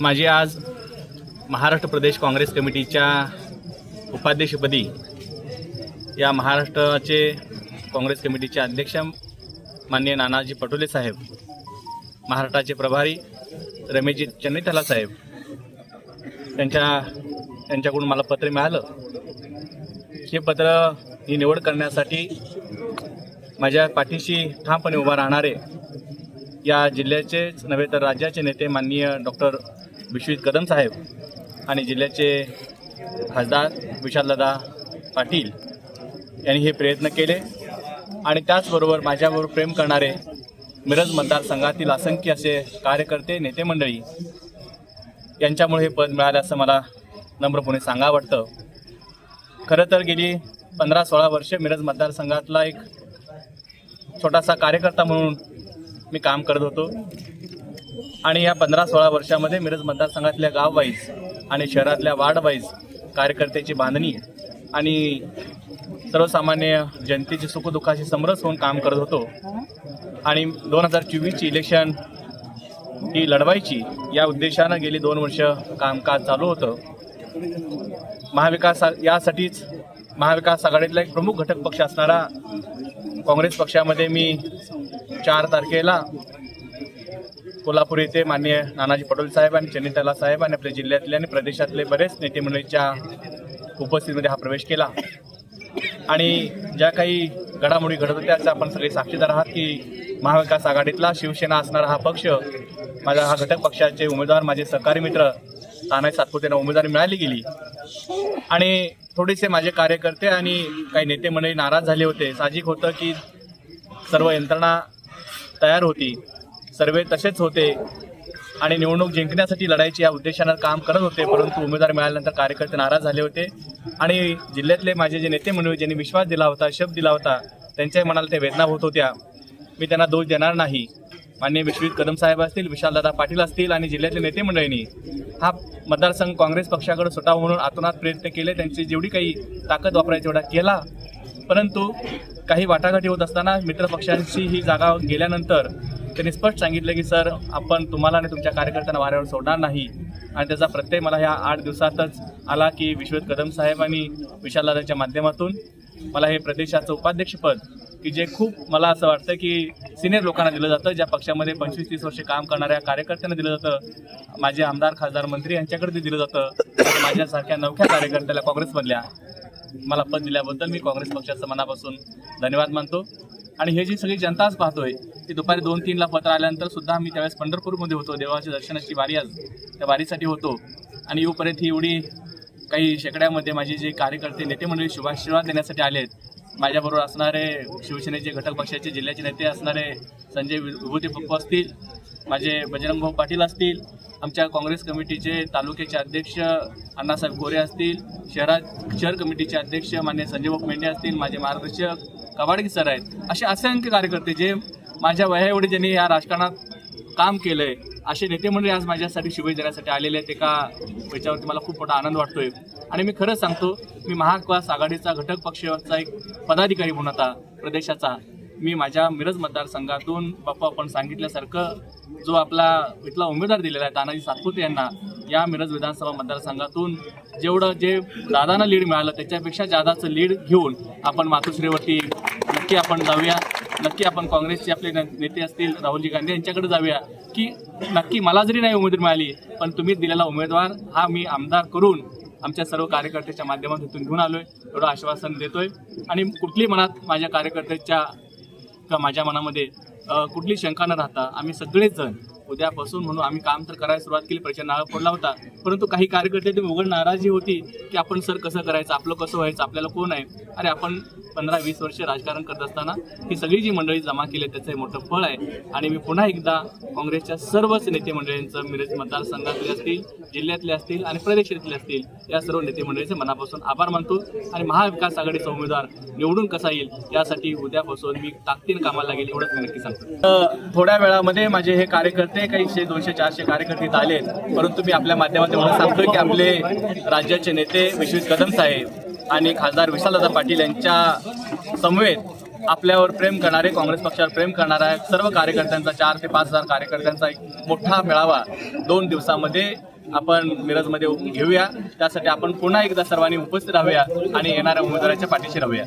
माझी आज महाराष्ट्र प्रदेश काँग्रेस कमिटीच्या उपाध्यक्षपदी या महाराष्ट्राचे काँग्रेस कमिटीचे अध्यक्ष माननीय नानाजी पटोले साहेब महाराष्ट्राचे प्रभारी रमेशजी चन्नैतला साहेब त्यांच्या त्यांच्याकडून मला पत्र मिळालं. हे पत्र ही निवड करण्यासाठी माझ्या पाठीशी ठामपणे उभा राहणारे या जिल्ह्याचेच नव्हे तर राज्याचे नेते माननीय डॉक्टर विश्वित कदम साहेब आणि जिल्ह्याचे खासदार विशालदादा पाटील यांनी हे प्रयत्न केले. आणि त्याचबरोबर माझ्याबरोबर प्रेम करणारे मिरज मतदारसंघातील असंख्य असे कार्यकर्ते नेते मंडळी यांच्यामुळे हे पद मिळाले असं मला नम्रपणे सांगा वाटतं. खरं तर गेली पंधरा सोळा वर्षे मिरज मतदारसंघातला एक छोटासा कार्यकर्ता म्हणून मी काम करत होतो. आणि या पंधरा सोळा वर्षामध्ये मिरज मतदारसंघातल्या गाव वाईज आणि शहरातल्या वार्ड वाईज कार्यकर्त्याची बांधणी आणि सर्वसामान्य जनतेची सुखदुःखाशी समरस होऊन काम करत होतो. आणि दोन हजार चोवीसची इलेक्शन ही लढवायची या उद्देशानं गेली दोन वर्ष कामकाज चालू होतं. महाविकास यासाठीच महाविकास आघाडीतला एक प्रमुख घटक पक्ष असणारा काँग्रेस पक्षामध्ये मी चार तारखेला कोल्हापूर येथे माननीय नानाजी पटोले साहेब आणि चन्नीतला साहेब आणि आपल्या जिल्ह्यातले आणि प्रदेशातले बरेच नेते मंडळीच्या उपस्थितीमध्ये हा प्रवेश केला. आणि ज्या काही घडामोडी घडत होत्या त्याचा आपण सगळे साक्षीदार आहात की महाविकास आघाडीतला शिवसेना असणारा हा पक्ष माझा हा घटक पक्षाचे उमेदवार माझे सहकारी मित्र तानाजी सातपुतेंना उमेदवारी मिळाली गेली. आणि थोडेसे माझे कार्यकर्ते आणि काही नेते मंडळी नाराज झाले होते. साहजिक होतं की सर्व यंत्रणा तयार होती. सर्वे तसेच होते आणि निवडणूक जिंकण्यासाठी लढायची या उद्देशानं काम करत होते परंतु उमेदवार मिळाल्यानंतर कार्यकर्ते नाराज झाले होते. आणि जिल्ह्यातले माझे जे नेते मंडळी ज्यांनी विश्वास दिला होता शब्द दिला होता त्यांच्याही मनाला ते वेदना होत होत्या. मी त्यांना दोष देणार नाही. माननीय विश्वजित कदम साहेब असतील विशालदादा पाटील असतील आणि जिल्ह्यातले नेते मंडळींनी हा मतदारसंघ काँग्रेस पक्षाकडे सुटावा म्हणून आतोनात प्रयत्न केले. त्यांची जेवढी काही ताकद वापरायची एवढा केला. परंतु काही वाटाघाटी होत असताना मित्रपक्षांची ही जागा गेल्यानंतर त्यांनी स्पष्ट सांगितलं की सर आपण तुम्हाला आणि तुमच्या कार्यकर्त्यांना वाऱ्यावर सोडणार नाही. आणि त्याचा प्रत्यय मला ह्या आठ दिवसातच आला की विश्वत कदम साहेब आणि विशालदादाच्या माध्यमातून मला हे प्रदेशाचं उपाध्यक्षपद की जे खूप मला असं वाटतं की सिनियर लोकांना दिलं जातं ज्या पक्षामध्ये पंचवीस तीस वर्षे काम करणाऱ्या कार्यकर्त्यांना दिलं जातं माझे आमदार खासदार मंत्री यांच्याकडे ते दिलं जातं माझ्यासारख्या नवख्या कार्यकर्त्याला काँग्रेसमधल्या मला पद दिल्याबद्दल मी काँग्रेस पक्षाचं मनापासून धन्यवाद मानतो. आणि हे जी सगळी जनताच पाहतोय ती दुपारी दोन तीनला पत्र आल्यानंतर सुद्धा मी त्यावेळेस पंढरपूरमध्ये होतो. देवाच्या दर्शनाची वारी आज त्या वारीसाठी होतो. आणि येऊपर्यंत ही एवढी काही शेकड्यामध्ये माझे जे कार्यकर्ते नेते मंडळी शुभाशीर्वाद देण्यासाठी आले आहेत माझ्याबरोबर असणारे शिवसेनेचे घटक पक्षाचे जिल्ह्याचे नेते असणारे संजय विभूती पप्पू असतील माझे बजरंग भाऊ पाटील असतील आमच्या काँग्रेस कमिटीचे तालुक्याचे अध्यक्ष अण्णासाहेब गोरे असतील शहरात शहर कमिटीचे अध्यक्ष मान्य संजयभाऊ मेंढे असतील माझे मार्गदर्शक कबाडगी सर आहेत. असे असंख्य कार्यकर्ते जे माझ्या वया एवढे ज्यांनी या राजकारणात काम केलंय असे नेते मंडळी आज माझ्यासाठी शुभेच्छा देण्यासाठी आलेले आहेत एका याच्यावरती मला खूप मोठा आनंद वाटतोय. आणि मी खरंच सांगतो मी महाविकास आघाडीचा घटक पक्षाचा एक पदाधिकारी म्हणून आता प्रदेशाचा मी माझ्या मिरज मतदारसंघातून बाप्पा आपण सांगितल्यासारखं जो आपला इथला उमेदवार दिलेला आहे तानाजी सातपुते यांना या मिरज विधानसभा मतदारसंघातून जेवढं जे दादांना लीड मिळालं त्याच्यापेक्षा जादाचं लीड घेऊन आपण मातोश्रीवरती नक्की आपण जाऊया. नक्की आपण काँग्रेसचे आपले न- नेते असतील राहुलजी गांधी यांच्याकडे जाऊया की नक्की मला जरी नाही उमेदवारी मिळाली पण तुम्ही दिलेला उमेदवार हा मी आमदार करून आमच्या सर्व कार्यकर्त्याच्या माध्यमातून इथून घेऊन आलोय. एवढं आश्वासन देतोय. आणि कुठली मनात माझ्या कार्यकर्त्याच्या किंवा माझ्या मनामध्ये कुठली शंका न राहता आम्ही सगळेच जण उद्यापासून म्हणून आम्ही काम तर करायला सुरुवात केली प्रचंड नाळ पडला होता. परंतु काही कार्यकर्ते ते उघड नाराजी होती की आपण सर कसं करायचं आपलं कसं व्हायचं आपल्याला कोण आहे? अरे आपण पंधरा वीस वर्ष राजकारण करत असताना ही सगळी जी मंडळी जमा केली आहे, त्याचं हे मोठं फळ आहे. आणि मी पुन्हा एकदा काँग्रेसच्या सर्वच नेते मंडळींचं मिरज मतदारसंघातले असतील जिल्ह्यातले असतील आणि प्रदेशातले असतील या सर्व नेते मंडळीचे मनापासून आभार मानतो. आणि महाविकास आघाडीचा उमेदवार निवडून कसा येईल यासाठी उद्यापासून मी ताकदीने कामाला लागेल एवढंच मी नक्की सांगतो. थोड्या वेळामध्ये माझे हे कार्यकर्ते काही शे दोनशे चारशे कार्यकर्ते इथं आले परंतु मी आपल्या माध्यमातून एवढं सांगतोय की आपले राज्याचे नेते विश्वित कदम साहेब आणि खासदार विशालदादा पाटील यांच्या समवेत आपल्यावर प्रेम करणारे काँग्रेस पक्षावर प्रेम करणाऱ्या सर्व कार्यकर्त्यांचा चार ते पाच हजार कार्यकर्त्यांचा एक मोठा मेळावा दोन दिवसामध्ये आपण मिरजमध्ये घेऊया. त्यासाठी आपण पुन्हा एकदा सर्वांनी उपस्थित राहूया आणि येणाऱ्या उमेदवाराच्या पाठीशी राहूया.